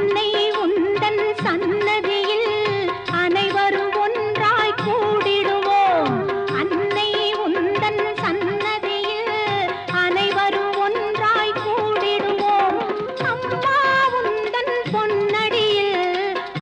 அன்னை உந்தன் சன்